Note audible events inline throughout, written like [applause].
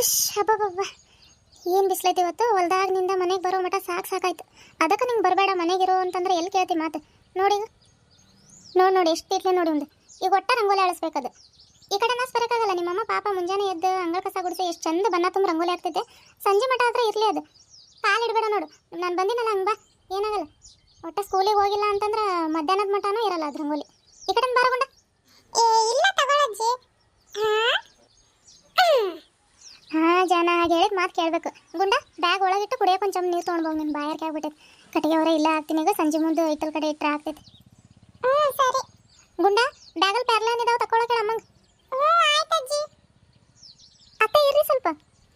ಹುಷ್ ಹಬ್ಬಬ್ಬ ಏನು ಬಿಸ್ಲೈತಿ ಇವತ್ತು? ಹೊಲ್ದಾಗಿನಿಂದ ಮನೆಗೆ ಬರೋ ಮಠ ಸಾಕು ಸಾಕಾಯ್ತು. ಅದಕ್ಕೆ ನಿಂಗೆ ಬರಬೇಡ ಮನೆಗಿರೋ ಅಂತಂದ್ರೆ ಎಲ್ಲಿ ಕೇಳ್ತಿ ಮಾತು? ನೋಡಿ ನೋಡಿ ನೋಡಿ, ಎಷ್ಟು ಇಟ್ಲೆ ನೋಡಿ ಒಂದು. ಈಗ ಒಟ್ಟ ರಂಗೋಲಿ ಅಳಿಸ್ಬೇಕದು ಈ ಕಡೆ ನಾಸ್ ಬರೋಕ್ಕಾಗಲ್ಲ. ನಿಮ್ಮಮ್ಮ ಪಾಪ ಮುಂಜಾನೆ ಎದ್ದು ಅಂಗಳ ಕಸ ಗುಡಿಸಿ ಎಷ್ಟು ಚಂದ ಬಣ್ಣ ತುಂಬ ರಂಗೋಲಿ ಆಗ್ತೈತೆ ಸಂಜೆ ಮಠ ಆದರೆ ಇರಲಿ ಅದು. ಕಾಲು ಇಡಬೇಡ ನೋಡು. ನಾನು ಬಂದಿನಲ್ಲ, ಹಂಗೆ ಬಾ. ಏನಾಗಲ್ಲ. ಒಟ್ಟ ಸ್ಕೂಲಿಗೆ ಹೋಗಿಲ್ಲ ಅಂತಂದ್ರೆ ಮಧ್ಯಾಹ್ನದ ಮಠನೂ ಇರಲ್ಲ ಅದು ರಂಗೋಲಿ. ಈ ಕಡೆ ಬಾರಗೊಂಡ? ಇಲ್ಲ ತಗೊಳಜ್ಜಿ. ಜನ ಹಾಗೆ ಹೇಳಿ ಮಾತು ಕೇಳ್ಬೇಕು. ಗುಂಡ ಬ್ಯಾಗ್ ಒಳಗಿಟ್ಟು ಕುಡಿಯೋಕೆ ಒಂದು ಚಮ್ ನೀರು ತೊಗೊಂಡು ನಿನ್ನ ಬಾಯರ್ಕೆ ಆಗ್ಬಿಟ್ಟೈತೆ? ಕಟ್ಟಿಗೆ ಅವರೇ ಇಲ್ಲ ಆಗ್ತೀನಿ ಈಗ ಸಂಜೆ ಮುಂದೆ ಐತಲ್ ಕಡೆ ಇಟ್ಟರೆ ಆಗ್ತೈತೆ. ಹ್ಞೂ ಸರಿ. ಗುಂಡ ಬ್ಯಾಗಲ್ಲಿ ಪ್ಯಾರ್ಲೈನ್ ಇದಾವೆ ತಕೊಳಕ್ಕೆ ಅಮ್ಮಂಗೆ. ಹ್ಞೂ ಆಯ್ತು ಅಜ್ಜಿ. ಅತ್ತೆ ಇರ್ರಿ ಸ್ವಲ್ಪ.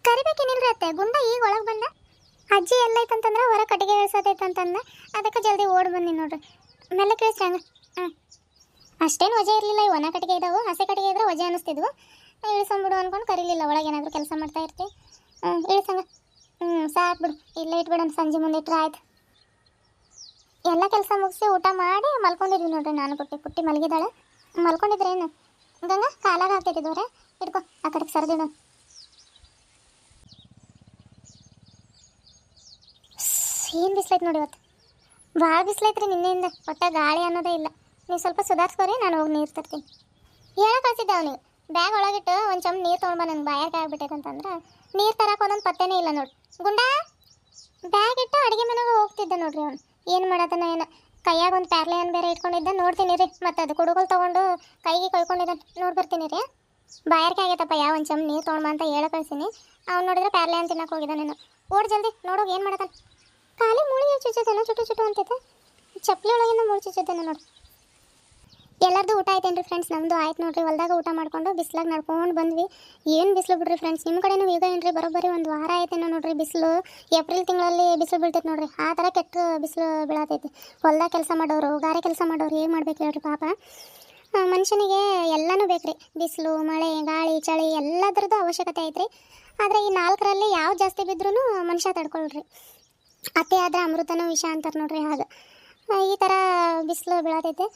ಕರಿಬೇಕೇನಿಲ್ರಿ ಅತ್ತೆ? ಗುಂಡ ಈಗ ಒಳಗೆ ಬಂದ. ಅಜ್ಜಿ ಎಲ್ಲೈತಂತಂದ್ರೆ ಹೊರ ಕಟ್ಟಿಗೆ ಇಳಿಸೋದೈತಂತಂದ ಅದಕ್ಕೆ ಜಲ್ದಿ ಓಡ್ ಬಂದಿ ನೋಡ್ರಿ. ಮೇಲೆ ಕೇಳಿಸ್ರಿ ಹಂಗೆ ಹ್ಞೂ ಅಷ್ಟೇನು ವಜೆ ಇರಲಿಲ್ಲ ಈ ಒಣ ಕಟ್ಟಿಗೆ ಇದಾವು ಹಸಿ ಕಟ್ಟಿಗೆ ಇದ್ರೆ ವಜೆ ಅನ್ನಿಸ್ತಿದ್ವು ಇಳಿಸಂಬಿಡು ಅಂದ್ಕೊಂಡು ಕರೀಲಿಲ್ಲ. ಒಳಗೆ ಏನಾದರೂ ಕೆಲಸ ಮಾಡ್ತಾ ಇರ್ತೀವಿ. ಹ್ಞೂ ಇಳಿಸಂಗ. ಹ್ಞೂ ಸಾಕು ಬಿಡು. ಇಲ್ಲೇ ಇಟ್ಬಿಡೋಣ ಸಂಜೆ ಮುಂದೆ ಇಟ್ಟರೆ ಆಯ್ತು. ಎಲ್ಲ ಕೆಲಸ ಮುಗಿಸಿ ಊಟ ಮಾಡಿ ಮಲ್ಕೊಂಡಿದ್ವಿ ನೋಡ್ರಿ ನಾನು ಪುಟ್ಟಿ. ಪುಟ್ಟಿ ಮಲಗಿದಾಳೆ ಮಲ್ಕೊಂಡಿದ್ರೇನು ಗಂಗಾ, ಕಾಲಾಗ ಆಗ್ತೈತಿದ್ವರೆ ಇಟ್ಕೊ, ಆ ಕಡೆಗೆ ಸರಿದಿಡು. ಏನು ಬಿಸ್ಲೈತೆ ನೋಡಿ ಇವತ್ತು? ಭಾಳ ಬಿಸ್ಲೈತ್ರಿ ನಿನ್ನೆಯಿಂದ ಒಟ್ಟ ಗಾಳಿ ಅನ್ನೋದೇ ಇಲ್ಲ. ನೀವು ಸ್ವಲ್ಪ ಸುಧಾರಿಸ್ಕೋರಿ, ನಾನು ಹೋಗಿ ನೀರು ತರ್ತೀನಿ. ಹೇಳ ಕಳಿಸಿದ್ದೆ ಅವನಿಗೆ? ಬ್ಯಾಗ್ ಒಳಗಿಟ್ಟು ಒಂದು ಚಮ್ ನೀರು ತೊಗೊಂಡು ಬಾ ನನಗೆ ಬಾಯಾಗ ಆಗ್ಬಿಟ್ಟೈತೆ ಅಂತಂದ್ರೆ, ನೀರು ತರಕ್ಕೆ ಒಂದೊಂದು ಪತ್ತೆನೇ ಇಲ್ಲ ನೋಡಿ. ಗುಂಡಾ, ಬ್ಯಾಗ್ ಇಟ್ಟು ಅಡುಗೆ ಮನೆಗೆ ಹೋಗ್ತಿದ್ದೆ ನೋಡ್ರಿ ಅವನು. ಏನು ಮಾಡೋದನ್ನ ಏನು? ಕೈಯಾಗ ಒಂದು ಪ್ಯಾರ್ಲೆನ್ ಬೇರೆ ಇಟ್ಕೊಂಡಿದ್ದೆ, ನೋಡ್ತೀನಿ ರೀ. ಮತ್ತು ಅದು ಕುಡುಗೋಲು ತೊಗೊಂಡು ಕೈಗೆ ಕೊಯ್ಕೊಂಡಿದ್ದ. ನೋಡಿ ಬರ್ತೀನಿ ರೀ. ಬಾಯಾರಿಕೆ ಆಗೈತಪ್ಪ, ಯಾವ ಒಂದು ಚಮ್ ನೀರು ತೊಗೊಂಡು ಅಂತ ಹೇಳ ಕಳ್ಸೀನಿ. ಅವ್ನು ನೋಡಿದ್ರೆ ಪ್ಯಾರ್ಲೆನ್ ತಿನ್ನಕ್ಕೆ ಹೋಗಿದ್ದಾನೇನು ಓಡ್ ಜಲ್ದಿ, ನೋಡೋಗಿ ಏನು ಮಾಡತ್ತಾನ ಖಾಲಿ ಮೂಳಿ ಚುಚ್ಚುತ್ತೇನೋ, ಚುಟ್ಟು ಚುಟ್ಟು ಅಂತೈತೆ ಚಪ್ಪಲಿ ಒಳಗಿಂದ ಮೂಳಿ ಚುಚ್ಚುತ್ತೇನೋ ನೋಡಿ. ಎಲ್ಲರದು ಊಟ ಆಯ್ತೇನ್ರಿ ಫ್ರೆಂಡ್ಸ್ ನಮ್ಮದು ಆಯ್ತು ನೋಡ್ರಿ. ಹೊಲ್ದಾಗ ಊಟ ಮಾಡ್ಕೊಂಡು ಬಿಸ್ಲಾಗ ನಡ್ಕೊಂಡು ಬಂದ್ವಿ. ಏನು ಬಿಸಿಲು ಬಿಡ್ರಿ ಫ್ರೆಂಡ್ಸ್ ನಿಮ್ಮ ಕಡೆನೂ ಈಗ ಏನ್ರಿ? ಬರೋಬ್ಬರಿ ಒಂದು ವಾರ ಆಯ್ತೇನೋ ನೋಡ್ರಿ ಬಿಸಿಲು. ಏಪ್ರಿಲ್ ತಿಂಗಳಲ್ಲಿ ಬಿಸಿಲು ಬೀಳ್ತೈತೆ ನೋಡ್ರಿ. ಆ ಥರ ಕೆಟ್ಟ ಬಿಸಿಲು ಬೀಳತೈತಿ. ಹೊಲ್ದಾಗ ಕೆಲಸ ಮಾಡೋರು, ಗಾರೆ ಕೆಲಸ ಮಾಡೋರು ಏನು ಮಾಡ್ಬೇಕು ಹೇಳ್ರಿ ಪಾಪ? ಮನುಷ್ಯನಿಗೆ ಎಲ್ಲನೂ ಬೇಕ್ರಿ. ಬಿಸಿಲು, ಮಳೆ, ಗಾಳಿ, ಚಳಿ ಎಲ್ಲದರದ್ದು ಅವಶ್ಯಕತೆ ಐತ್ರಿ. ಆದರೆ ಈ ನಾಲ್ಕರಲ್ಲಿ ಯಾವ ಜಾಸ್ತಿ ಬಿದ್ರೂ ಮನುಷ್ಯ ತಡ್ಕೊಳ್ರಿ. ಅತ್ತೆ ಆದ್ರೆ ಅಮೃತನೂ ವಿಷ ಅಂತಾರೆ ನೋಡ್ರಿ ಹಾಗೆ. ಈ ಥರ ಬಿಸಿಲು ಬೀಳತೈತೆ.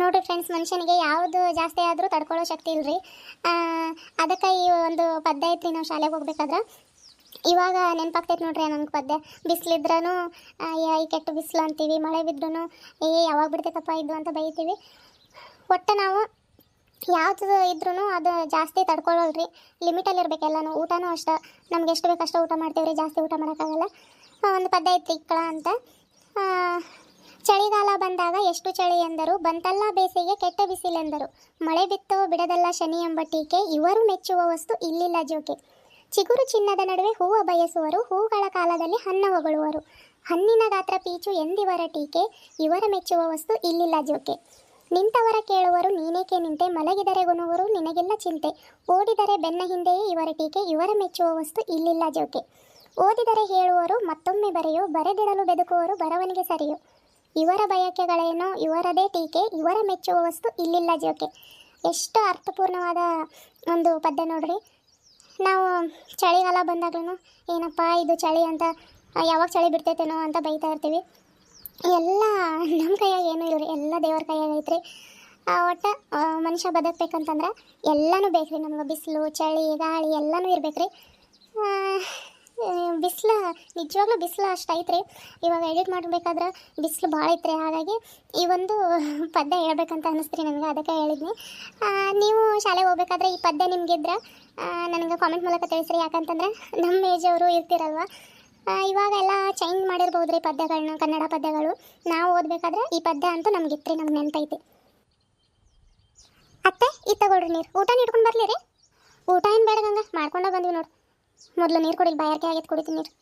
ನೋಡ್ರಿ ಫ್ರೆಂಡ್ಸ್ ಮನುಷ್ಯನಿಗೆ ಯಾವುದು ಜಾಸ್ತಿ ಆದರೂ ತಡ್ಕೊಳ್ಳೋ ಶಕ್ತಿ ಇಲ್ರಿ. ಅದಕ್ಕೆ ಈ ಒಂದು ಪದ್ಯ ಐತ್ರಿ, ನಾವು ಶಾಲೆಗೆ ಹೋಗ್ಬೇಕಾದ್ರೆ. ಇವಾಗ ನೆನಪಾಗ್ತೈತೆ ನೋಡ್ರಿ ನನಗೆ ಪದ್ಯ. ಬಿಸಿಲಿದ್ರೂ ಈ ಕೆಟ್ಟ ಬಿಸಿಲು ಅಂತೀವಿ, ಮಳೆ ಬಿದ್ರೂ ಏ, ಯಾವಾಗ ಬಿಡ್ತೈತಪ್ಪ ಇದು ಅಂತ ಬೈತೀವಿ. ಒಟ್ಟು ನಾವು ಯಾವುದು ಇದ್ರೂ ಅದು ಜಾಸ್ತಿ ತಡ್ಕೊಳ್ಳೋಲ್ರಿ. ಲಿಮಿಟಲ್ಲಿ ಇರ್ಬೇಕು ಎಲ್ಲನೂ, ಊಟನೂ ಅಷ್ಟೇ. ನಮ್ಗೆ ಎಷ್ಟು ಬೇಕಷ್ಟು ಊಟ ಊಟ ರೀ ಜಾಸ್ತಿ ಊಟ ಮಾಡೋಕ್ಕಾಗಲ್ಲ ಒಂದು ಪದ್ಯ ಐತ್ರಿ, ಇಕ್ಕಳ ಅಂತ. ಚಳಿಗಾಲ ಬಂದಾಗ ಎಷ್ಟು ಚಳಿ ಎಂದರು? ಬಂತಲ್ಲ ಬೇಸಿಗೆ ಕೆಟ್ಟ ಬಿಸಿಲೆಂದರು. ಮಳೆ ಬಿತ್ತೋ ಬಿಡದಲ್ಲ ಶನಿ ಎಂಬ ಟೀಕೆ, ಇವರು ಮೆಚ್ಚುವ ವಸ್ತು ಇಲ್ಲಿಲ್ಲ ಜೋಕೆ. ಚಿಗುರು ಚಿನ್ನದ ನಡುವೆ ಹೂವ ಬಯಸುವರು, ಹೂಗಳ ಕಾಲದಲ್ಲಿ ಹಣ್ಣ ಹೊಗಳುವರು. ಹಣ್ಣಿನ ಗಾತ್ರ ಪೀಚು ಎಂದಿವರ ಟೀಕೆ, ಇವರ ಮೆಚ್ಚುವ ವಸ್ತು ಇಲ್ಲಿಲ್ಲ ಜೋಕೆ. ನಿಂತವರ ಕೇಳುವರು, ನೀನೇಕೆ ನಿಂತೆ? ಮಲಗಿದರೆ ಗುಣುವರು, ನಿನಗೆಲ್ಲ ಚಿಂತೆ. ಓಡಿದರೆ ಬೆನ್ನ ಹಿಂದೆಯೇ ಇವರ ಟೀಕೆ, ಇವರ ಮೆಚ್ಚುವ ವಸ್ತು ಇಲ್ಲಿಲ್ಲ ಜೋಕೆ. ಓದಿದರೆ ಹೇಳುವರು, ಮತ್ತೊಮ್ಮೆ ಬರೆಯು, ಬರೆದಿಡಲು ಬೆದುಕುವರು, ಬರವಣಿಗೆ ಸರಿಯೋ. ಇವರ ಬಯಕೆಗಳೇನೋ, ಇವರದೇ ಟೀಕೆ, ಇವರ ಮೆಚ್ಚುವ ವಸ್ತು ಇಲ್ಲಿಲ್ಲ ಜೋಕೆ ಎಷ್ಟು ಅರ್ಥಪೂರ್ಣವಾದ ಒಂದು ಪದ್ಯ ನೋಡ್ರಿ. ನಾವು ಚಳಿಗಾಲ ಬಂದಾಗ್ಲೂ ಏನಪ್ಪ ಇದು ಚಳಿ ಅಂತ ಯಾವಾಗ ಚಳಿ ಬಿಡ್ತೈತೇನೋ ಅಂತ ಬೈತಾ ಇರ್ತೀವಿ. ಎಲ್ಲ ನಮ್ಮ ಕೈಯಾಗ ಏನೂ ಇಲ್ಲ ರೀ ಎಲ್ಲ ದೇವ್ರ ಕೈಯಾಗ ಐತ್ರಿ. ಒಟ್ಟು ಮನುಷ್ಯ ಬದುಕಬೇಕಂತಂದ್ರೆ ಎಲ್ಲನೂ ಬೇಕು ರೀ ನಮ್ಗೆ ಬಿಸಿಲು, ಚಳಿ, ಗಾಳಿ ಎಲ್ಲನೂ ಇರ್ಬೇಕು ರೀ ಬಿಸಿಲು ನಿಜವಾಗ್ಲೂ ಬಿಸಿಲು ಅಷ್ಟು ಐತ್ರಿ. ಇವಾಗ ಎಡಿಟ್ ಮಾಡಬೇಕಾದ್ರೆ ಬಿಸಿಲು ಭಾಳ ಐತ್ರಿ. ಹಾಗಾಗಿ ಈ ಒಂದು [laughs] ಪದ್ಯ ಹೇಳ್ಬೇಕಂತ ಅನ್ನಿಸ್ತ್ರಿ ನನಗೆ. ಅದಕ್ಕೆ ಹೇಳಿದ್ನಿ. ನೀವು ಶಾಲೆಗೆ ಹೋಗ್ಬೇಕಾದ್ರೆ ಈ ಪದ್ಯ ನಿಮಗಿದ್ರೆ? ನನಗೆ ಕಾಮೆಂಟ್ ಮೂಲಕ ತಿಳಿಸ್ರಿ. ಯಾಕಂತಂದ್ರೆ ನಮ್ಮ ಏಜ್ ಅವರು ಇರ್ತಿರಲ್ವ? ಆ, ಇವಾಗ ಎಲ್ಲ ಚೇಂಜ್ ಮಾಡಿರ್ಬೋದು ರೀ ಪದ್ಯಗಳನ್ನ ಕನ್ನಡ ಪದ್ಯಗಳು. ನಾವು ಓದಬೇಕಾದ್ರೆ ಈ ಪದ್ಯ ಅಂತೂ ನಮ್ಗಿತ್ರಿ ನಮ್ಗೆ ನೆನಪೈತಿ. ಅತ್ತೆ ಈ ತಗೊಳ್ರಿ ನೀರು. ಊಟ ನೀಡ್ಕೊಂಡು ಬರಲಿ ರೀ. ಊಟ ಏನು ಬೇಡ ಗಂಗ ಮಾಡ್ಕೊಂಡ ಬಂದ್ವಿ ನೋಡು ಮೊದಲು ನೀರು ಕುಡಿಲಿ ಬಾಯಾರಿಕೆ ಆಗೈತೆ ಕುಡಿತೀನಿ ನೀರು?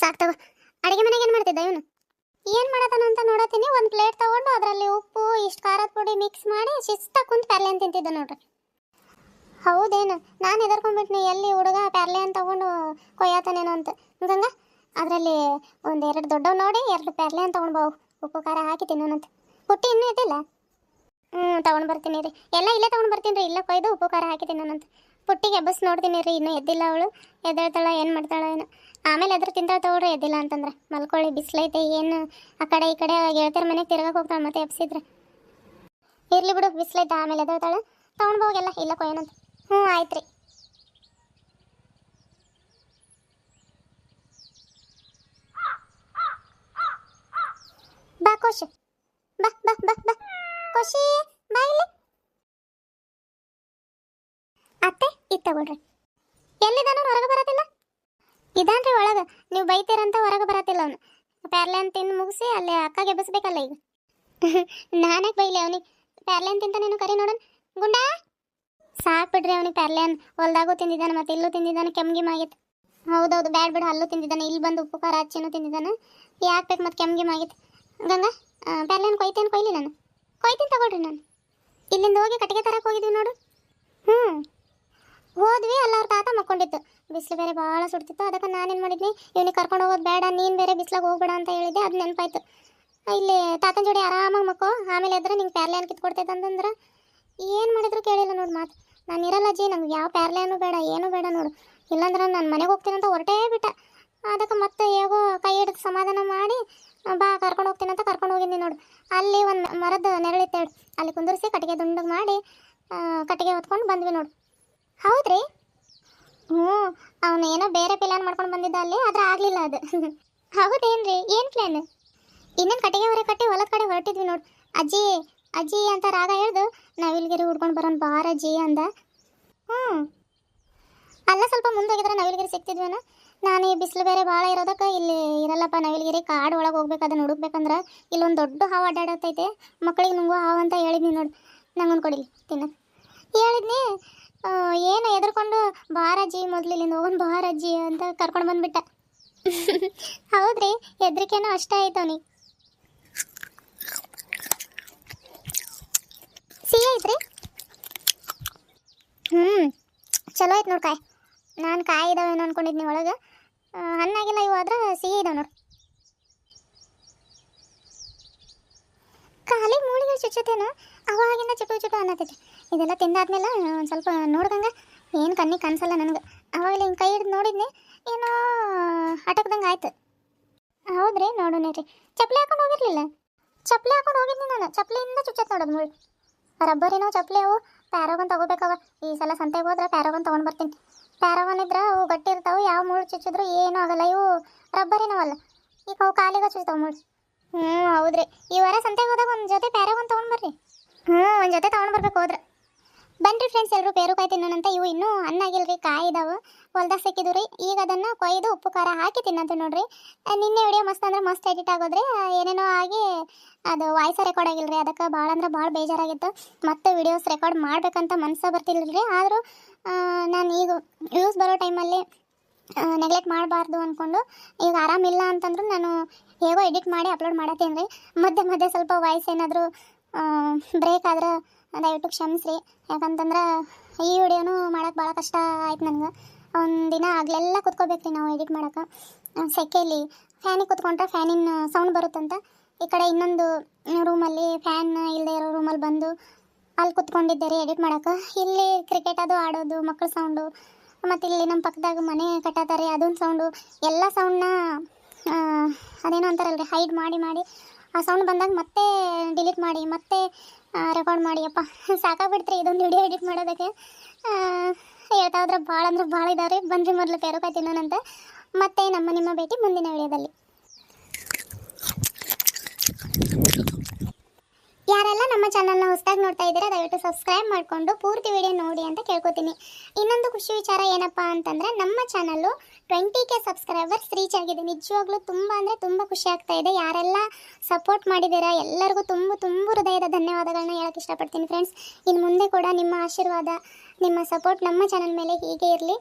ಸಾಕ್ತವ ಅಡುಗೆ ಮನೆಗೆ ಏನು ಮಾಡ್ತಿದ್ದ ಇವನು? ಏನು ಮಾಡತಾನ ಅಂತ ನೋಡತ್ತೀನಿ. ಒಂದು ಪ್ಲೇಟ್ ತಗೊಂಡು ಅದರಲ್ಲಿ ಉಪ್ಪು, ಇಷ್ಟು ಖಾರದ ಪುಡಿ ಮಿಕ್ಸ್ ಮಾಡಿ ಶಿಸ್ತಾಗಿ ಕುಂತು ಪ್ಯಾರ್ಲೆ ಅಂತ ತಿಂತಿದ್ದ ನೋಡ್ರಿ. ಹೌದೇನು? ನಾನು ಹೆದರ್ಕೊಂಡ್ಬಿಟ್ನಿ ಎಲ್ಲಿ ಹುಡುಗ ಪ್ಯಾರ್ಲೆ ಅಂತ ತಗೊಂಡು ಕೊಯ್ಯತಾನೇನೋ ಅಂತ. ಗಂಗ ಅದರಲ್ಲಿ ಒಂದು ಎರಡು ದೊಡ್ಡವು ನೋಡಿ, ಎರಡು ಪ್ಯಾರ್ಲೆ ಅಂತ ತಗೊಂಡು ಬಾವು ಉಪ್ಪು, ಖಾರ ಹಾಕಿ ಪುಟ್ಟಿ ಇನ್ನೂ ಇದ್ದಿಲ್ಲ ಹ್ಞೂ ತಗೊಂಡು ಬರ್ತೀನಿ ರೀ. ಎಲ್ಲ ಇಲ್ಲೇ ತೊಗೊಂಡು ಬರ್ತೀನಿ ರೀ. ಇಲ್ಲ ಕೊಯ್ದು ಉಪ್ಪು, ಖಾರ ಹಾಕಿ ಪುಟ್ಟಿಗೆ ಎಬ್ಬಸ್ ನೋಡ್ತೀನಿ ರೀ. ಇನ್ನೂ ಎದ್ದಿಲ್ಲ ಅವಳು. ಎದ್ದೇಳ್ತಾಳೆ, ಏನು ಮಾಡ್ತಾಳೆ, ಏನು? ಆಮೇಲೆ ಅದ್ರ ತಿಂತಾಳ ತಗೊಳ್ರಿ. ಎದ್ದಿಲ್ಲ ಅಂತಂದ್ರೆ. ಮಲ್ಕೊಳ್ಳಿ, ಬಿಸಿಲೈತೆ, ಏನು? ಆ ಕಡೆ, ಈ ಕಡೆ ಗೆಳತಿಯರ ಮನೆಗೆ ತಿರ್ಗಕ್ಕೆ ಹೋಗ್ತಾಳೆ ಮತ್ತೆ ಎಬ್ಸಿದ್ರೆ. ಇರಲಿ ಬಿಡು, ಬಿಸಿಲೈತೆ, ಆಮೇಲೆ ಎದ್ದೇಳ್ತಾಳೆ. ತೊಗೊಂಡು ಹೋಗೆಲ್ಲ ಇಲ್ಲ ಕೊಯ್ಯನಂತ ಹ್ಞೂ ಆಯ್ತು ರೀ ಕೋಶ್ ಬಾ ಬಾ ಬಾ ಬಾ. ಇಲ್ಲಿ ಅತ್ತೆ, ಇದು ತಗೊಳ್ರಿ. ಹೊರಗೆ ಬರತ್ತಿಲ್ಲ. ಇದಾನ್ರಿ ಒಳಗೆ. ನೀವು ಬೈತೀರಂತ ಹೊರಗೆ ಬರತಿಲ್ಲ ಅವನು. ಪ್ಯಾರ್ಲೆನ್ ತಿಂದು ಮುಗಿಸಿ ಅಲ್ಲಿ ಅಕ್ಕಗೆ ಗೆಬ್ಬಿಸ್ಬೇಕಲ್ಲ ಈಗ. [laughs] ನಾನಕ್ಕೆ ಬೈಲಿ ಅವನಿಗೆ? ಪ್ಯಾರ್ಲೆನ್ ತಿಂತ ನೀನು ಕರಿ ನೋಡೋಣ. ಗುಂಡಾ! ಸಾಕು ಬಿಡ್ರಿ ಅವನಿಗೆ ಪ್ಯಾರ್ಲೆನ್. ಹೊಲ್ದಾಗೂ ತಿಂದಿದ್ದಾನೆ ಮತ್ತೆ ಇಲ್ಲೂ ತಿಂದಿದ್ದಾನೆ ಕೆಮ್ಗಿಮಾಗಿತ್ತು ಹೌದೌದು, ಬ್ಯಾಡ್ ಬಿಡು, ಅಲ್ಲೂ ತಿಂದಿದ್ದಾನೆ ಇಲ್ಲಿ ಬಂದು ಉಪ್ಪು, ಖಾರ ಹಚ್ಚಿನೂ ತಿಂದಿದ್ದಾನೆ. ಯಾಕೆ ಬೇಕು ಮತ್ತೆ ಕೆಮ್ಗಿಮಾಗಿತ್ತು ಗಂಗಾ ಪ್ಯಾರ್ಲೆನ್ ಕೊಯ್ತೇನು ಕೊಯ್ಲಿ ನಾನು? ಕೊಯ್ತೀನಿ ತಗೊಳ್ರಿ ನಾನು. ಇಲ್ಲಿಂದ ಹೋಗಿ ಕಟ್ಟಿಗೆ ತರಕ್ಕೆ ಹೋಗಿದ್ವಿ ನೋಡು. ಹ್ಞೂ ಹೋದ್ವಿ, ಅಲ್ಲ ಅವ್ರ ತಾತ ಮಕ್ಕೊಂಡಿತ್ತು ಬಿಸಿಲು ಬೇರೆ ಭಾಳ ಸುಡ್ತಿತ್ತು, ಅದಕ್ಕೆ ನಾನೇನು ಮಾಡಿದ್ನಿ? ಇವನಿಗೆ ಕರ್ಕೊಂಡು ಹೋಗೋದು ಬೇಡ, ನೀನು ಬೇರೆ ಬಿಸ್ಲಾಗ ಹೋಗ್ಬೇಡ ಅಂತ ಹೇಳಿದ್ದೆ, ಅದು ನೆನಪಾಯ್ತು. ಇಲ್ಲಿ ತಾತನ ಜೋಡಿ ಆರಾಮಾಗಿ ಮಕ್ಕೋ, ಆಮೇಲೆ ಎದ್ರೆ ನಿಂಗೆ ಪ್ಯಾರ್ಲ್ಯಾನ್ ಕಿತ್ಕೊಡ್ತೈತೆ ಅಂತಂದ್ರೆ ಏನು ಮಾಡಿದ್ರು ಕೇಳಿಲ್ಲ ನೋಡು ಮಾತು. ನಾನು ಇರಲ್ಲ ಅಜ್ಜಿ, ನಂಗೆ ಯಾವ ಪ್ಯಾರ್ಲ್ಯಾನು ಬೇಡ, ಏನೂ ಬೇಡ ನೋಡು. ಇಲ್ಲಾಂದ್ರೆ ನಾನು ಮನೆಗೆ ಹೋಗ್ತೀನಿ ಅಂತ ಹೊರಟೇ ಬಿಟ್ಟ. ಅದಕ್ಕೆ ಮತ್ತೆ ಹೇಗೋ ಕೈ ಹಿಡಿದು ಸಮಾಧಾನ ಮಾಡಿ ಬಾ, ಕರ್ಕೊಂಡು ಹೋಗ್ತೀನಿ ಅಂತ ಕರ್ಕೊಂಡು ಹೋಗಿದ್ದೀನಿ ನೋಡು. ಅಲ್ಲಿ ಒಂದು ಮರದ ನೆರಳಿತ್ತೆ ಅಲ್ಲಿ ಕುಂದಿರಿಸಿ ಕಟ್ಟಿಗೆ ದುಂಡು ಮಾಡಿ ಕಟ್ಟಿಗೆ ಹೊತ್ಕೊಂಡು ಬಂದ್ವಿ ನೋಡು. ಹೌದ್ರಿ? ಹ್ಞೂ, ಅವನು ಏನೋ ಬೇರೆ ಪ್ಲಾನ್ ಮಾಡ್ಕೊಂಡು ಬಂದಿದ್ದ ಅಲ್ಲಿ, ಆದ್ರೆ ಆಗಲಿಲ್ಲ ಅದು. [laughs] ಹೌದೇನ್ರಿ? ಏನು ಪ್ಲ್ಯಾನ್ ಇನ್ನೇನು ಕಟ್ಟಿಗೆ ಹೊರ ಕಟ್ಟಿ ಹೊಲದ ಕಡೆ ಹೊರಟಿದ್ವಿ ನೋಡು. ಅಜ್ಜಿ ಅಜ್ಜಿ ಅಂತ ರಾಗ ಹೇಳ್ದು ನವಿಲ್ಗಿರಿ ಹುಡ್ಕೊಂಡು ಬರೋಣ ಬಾರ ಅಜ್ಜಿ ಅಂದ. ಹ್ಞೂ. ಅಲ್ಲ ಸ್ವಲ್ಪ ಮುಂದೆ ಹೋಗಿದ್ರೆ ನವಿಲ್ಗಿರಿ ಸಿಗ್ತಿದ್ವೇನ? ನಾನು ಈ ಬಿಸಿಲು ಬೇರೆ ಭಾಳ ಇರೋದಕ್ಕೆ ಇಲ್ಲಿ ಇರಲ್ಲಪ್ಪ ನವಿಲ್ಗಿರಿ ಕಾಡು ಒಳಗೆ ಹೋಗ್ಬೇಕು, ಅದನ್ನ ಹುಡುಕ್ಬೇಕಂದ್ರೆ ಇಲ್ಲೊಂದು ದೊಡ್ಡ ಹಾವು ಅಡ್ಡಾಡತ್ತೈತೆ. ಮಕ್ಕಳಿಗೆ ನುಂಗು ಹಾವು ಅಂತ ಹೇಳಿದ್ನಿ ನೋಡಿ, ನಂಗೊಂದು ಕೊಡಿಲಿ, ತಿನ್ನ. ಹೇಳಿದ್ನಿ ಏನು ಎದ್ರಕೊಂಡು ಬಾರಜ್ಜಿ ಮೊದಲು ಇಲ್ಲಿಂದ ಹೋಗೋಣ ಬಾರಜ್ಜಿ ಅಂತ ಕರ್ಕೊಂಡು ಬಂದ್ಬಿಟ್ಟ. ಹೌದ್ರಿ, ಹೆದ್ರಿಕೆನೂ ಅಷ್ಟೇ ಆಯ್ತು ಅವನಿಗೆ. ಸಿಹಿ ಐತ್ರಿ? ಹ್ಞೂ ಚಲೋ ಆಯ್ತು ನೋಡ್ಕಾಯ್ ಕಾಯಿ. ನಾನು ಕಾಯಿ ಇದಾವೇನೋ ಅನ್ಕೊಂಡಿದ್ನಿ ಒಳಗೆ. ಹಣ್ಣಾಗಿಲ್ಲ ಇವು, ಆದ್ರೆ ಸಿಹಿ ಇದಾವೆ ನೋಡಿ. ಖಾಲಿ ಮೂಳಿಗೆ ಚುಚ್ಚತೇನು ಅವಾಗಿಂದ ಚುಟು ಚುಟು ಅನ್ನತೈತಿ. ಇದೆಲ್ಲ ತಿಂದಾದ್ಮೇಲೆ ಒಂದು ಸ್ವಲ್ಪ ನೋಡ್ದಂಗೆ ಏನು ಕಣ್ಣಿಗೆ ಕಾಣಿಸಲ್ಲ ನನಗೆ. ಅವಾಗಲೇ ಹಿಂಗೆ ಕೈ ಹಿಡ್ದು ನೋಡಿದ್ನಿ. ಏನೋ ಹಟಕ್ದಂಗೆ ಆಯ್ತು. ಹೌದ್ರಿ ನೋಡೋಣ ರೀ ಚಪ್ಪಲಿ ಹಾಕೊಂಡು ಹೋಗಿರ್ಲಿಲ್ಲ? ಚಪ್ಪಲಿ ಹಾಕೊಂಡು ಹೋಗಿದ್ನಿ ನಾನು. ಚಪ್ಪಲಿಯಿಂದ ಚುಚ್ಚತ್ ನೋಡೋದು ಮುಳ್ಳು ರಬ್ಬರ್ ಏನೋ ಚಪ್ಪಲಿ ಅವು, ಪ್ಯಾರೋಗನ್ ತಗೋಬೇಕವ. ಈ ಸಲ ಸಂತೆಗೆ ಹೋದ್ರೆ ಪ್ಯಾರೋಗನ್ ತೊಗೊಂಡು ಬರ್ತೀನಿ. ಪ್ಯಾರಾಗನ್ ಇದ್ರೆ, ಅವು ಗಟ್ಟಿ ಇರ್ತಾವೆ, ಯಾವ ಮುಳ್ಳು ಚುಚ್ಚಿದ್ರು ಏನೂ ಆಗಲ್ಲ. ಇವು ರಬ್ಬರಿನವಲ್ಲ ಈಗ ಅವು ಕಾಲಿಗೆ ಚುಚ್ತಾವೆ ಮುಳ್ಳು ಹ್ಞೂ, ಹೌದ್ರಿ. ಈ ವಾರ ಸಂತೆಗೆ ಹೋದಾಗ ಒಂದು ಜೊತೆ ಪ್ಯಾರಾಗನ್ ತೊಗೊಂಡು ಬರ್ರಿ. ಹ್ಞೂ, ಒಂದು ಜೊತೆ ತೊಗೊಂಡು ಬರ್ಬೇಕು ಹೋದ್ರೆ. ಬನ್ರಿ ಫ್ರೆಂಡ್ಸ್ ಎಲ್ಲರೂ ಪೇರುಕಾಯಿ ತಿನ್ನೋಣಂತ. ಇವು ಇನ್ನೂ ಹಣ್ಣಾಗಿಲ್ರಿ ಕಾಯಿ ಇದಾವೆ. ಹೊಲ್ದಾಗ ಸಿಕ್ಕಿದ್ವು ರೀ ಈಗ ಅದನ್ನು ಕೊಯ್ದು ಉಪ್ಪು, ಖಾರ ಹಾಕಿ ತಿನ್ನಂತ ನೋಡ್ರಿ. ನಿನ್ನೆ ವಿಡಿಯೋ ಮಸ್ತ್ ಅಂದ್ರೆ ಮಸ್ತ್ ಎಡಿಟ್ ಆಗೋದ್ರಿ. ಏನೇನೋ ಆಗಿ ಅದು ವಾಯ್ಸ್ ರೆಕಾರ್ಡ್ ಆಗಿಲ್ರಿ. ಅದಕ್ಕೆ ಭಾಳ ಅಂದ್ರೆ ಭಾಳ ಬೇಜಾರಾಗಿತ್ತು. ಮತ್ತೆ ವಿಡಿಯೋಸ್ ರೆಕಾರ್ಡ್ ಮಾಡ್ಬೇಕಂತ ಮನ್ಸ ರೀ ಆದರೂ ನಾನು ಈಗ ಯೂಸ್ ಬರೋ ಟೈಮಲ್ಲಿ ನೆಗ್ಲೆಕ್ಟ್ ಮಾಡಬಾರ್ದು ಅಂದ್ಕೊಂಡು ಈಗ ಆರಾಮಿಲ್ಲ ಅಂತಂದ್ರೂ ನಾನು ಹೇಗೋ ಎಡಿಟ್ ಮಾಡಿ ಅಪ್ಲೋಡ್ ಮಾಡತ್ತೀನಿ ರೀ. ಮಧ್ಯೆ ಮಧ್ಯೆ ಸ್ವಲ್ಪ ವಾಯ್ಸ್ ಏನಾದರೂ ಬ್ರೇಕ್ ಆದ್ರೆ ದಯವಿಟ್ಟು ಕ್ಷಮಿಸ್ರಿ. ಯಾಕಂತಂದ್ರೆ ಈ ವಿಡಿಯೋನು ಮಾಡೋಕ್ಕೆ ಭಾಳ ಕಷ್ಟ ಆಯ್ತು ನನಗೆ. ಒಂದು ದಿನ ಆಗಲೆಲ್ಲ ಕುತ್ಕೋಬೇಕು ರೀ ನಾವು ಎಡಿಟ್ ಮಾಡೋಕೆ. ಸೆಕೆಯಲ್ಲಿ ಫ್ಯಾನಿಗೆ ಕುತ್ಕೊಂಡ್ರೆ ಫ್ಯಾನಿನ ಸೌಂಡ್ ಬರುತ್ತಂತ. ಈ ಕಡೆ ಇನ್ನೊಂದು ರೂಮಲ್ಲಿ ಫ್ಯಾನ್ ಇಲ್ಲದೆ ಇರೋ ರೂಮಲ್ಲಿ ಬಂದು ಅಲ್ಲಿ ಕುತ್ಕೊಂಡಿದ್ದಾರೆ ಎಡಿಟ್ ಮಾಡೋಕೆ ಇಲ್ಲಿ ಕ್ರಿಕೆಟ್ ಅದು ಆಡೋದು ಮಕ್ಕಳ ಸೌಂಡು ಮತ್ತು ಇಲ್ಲಿ ನಮ್ಮ ಪಕ್ಕದಾಗ ಮನೆ ಕಟ್ಟತಾರೆ, ಅದೊಂದು ಸೌಂಡು ಎಲ್ಲ ಸೌಂಡ್ನ ಅದೇನೋ ಅಂತಾರಲ್ರಿ ಹೈಡ್ ಮಾಡಿ ಮಾಡಿ. ಆ ಸೌಂಡ್ ಬಂದಾಗ ಮತ್ತೆ ಡಿಲೀಟ್ ಮಾಡಿ, ಮತ್ತೆ ರೆಕಾರ್ಡ್ ಮಾಡಿ. ಅಪ್ಪ, ಸಾಕಾಗ್ಬಿಡ್ತೀರಿ ಇದೊಂದು ವಿಡಿಯೋ ಎಡಿಟ್ ಮಾಡೋದಕ್ಕೆ. ಹೇಳ್ತಾ ಹೋದ್ರೆ ಭಾಳ ಅಂದ್ರೆ ಭಾಳ ಇದಾವೆ ರೀ ಬನ್ರಿ ಮೊದಲು ಪೇರುಕಾಯಿ ತಿನ್ನೋಣಂತ ಮತ್ತೆ ನಮ್ಮ ನಿಮ್ಮ ಭೇಟಿ ಮುಂದಿನ ವಿಡಿಯೋದಲ್ಲಿ ಯಾರೆಲ್ಲ ನಮ್ಮ ಚಾನಲ್ನ ಹೊಸದಾಗಿ ನೋಡ್ತಾ ಇದ್ದೀರಾ, ದಯವಿಟ್ಟು ಸಬ್ಸ್ಕ್ರೈಬ್ ಮಾಡಿಕೊಂಡು ಪೂರ್ತಿ ವಿಡಿಯೋ ನೋಡಿ ಅಂತ ಕೇಳ್ಕೊತೀನಿ. ಇನ್ನೊಂದು ಖುಷಿ ವಿಚಾರ ಏನಪ್ಪ ಅಂತಂದರೆ, ನಮ್ಮ channel twenty K subscribers reach ಆಗಿದೆ. ನಿಜವಾಗ್ಲೂ ತುಂಬ ಅಂದರೆ ತುಂಬ ಖುಷಿ ಆಗ್ತಾ ಇದೆ. ಯಾರೆಲ್ಲ ಸಪೋರ್ಟ್ ಮಾಡಿದ್ದೀರಾ, ಎಲ್ಲರಿಗೂ ತುಂಬ ತುಂಬ ಹೃದಯದ ಧನ್ಯವಾದಗಳನ್ನ ಹೇಳಕ್ಕೆ ಇಷ್ಟಪಡ್ತೀನಿ ಫ್ರೆಂಡ್ಸ್ ಇನ್ನು ಮುಂದೆ ಕೂಡ ನಿಮ್ಮ ಆಶೀರ್ವಾದ, ನಿಮ್ಮ ಸಪೋರ್ಟ್ ನಮ್ಮ ಚಾನಲ್ ಮೇಲೆ ಹೀಗೆ ಇರಲಿ.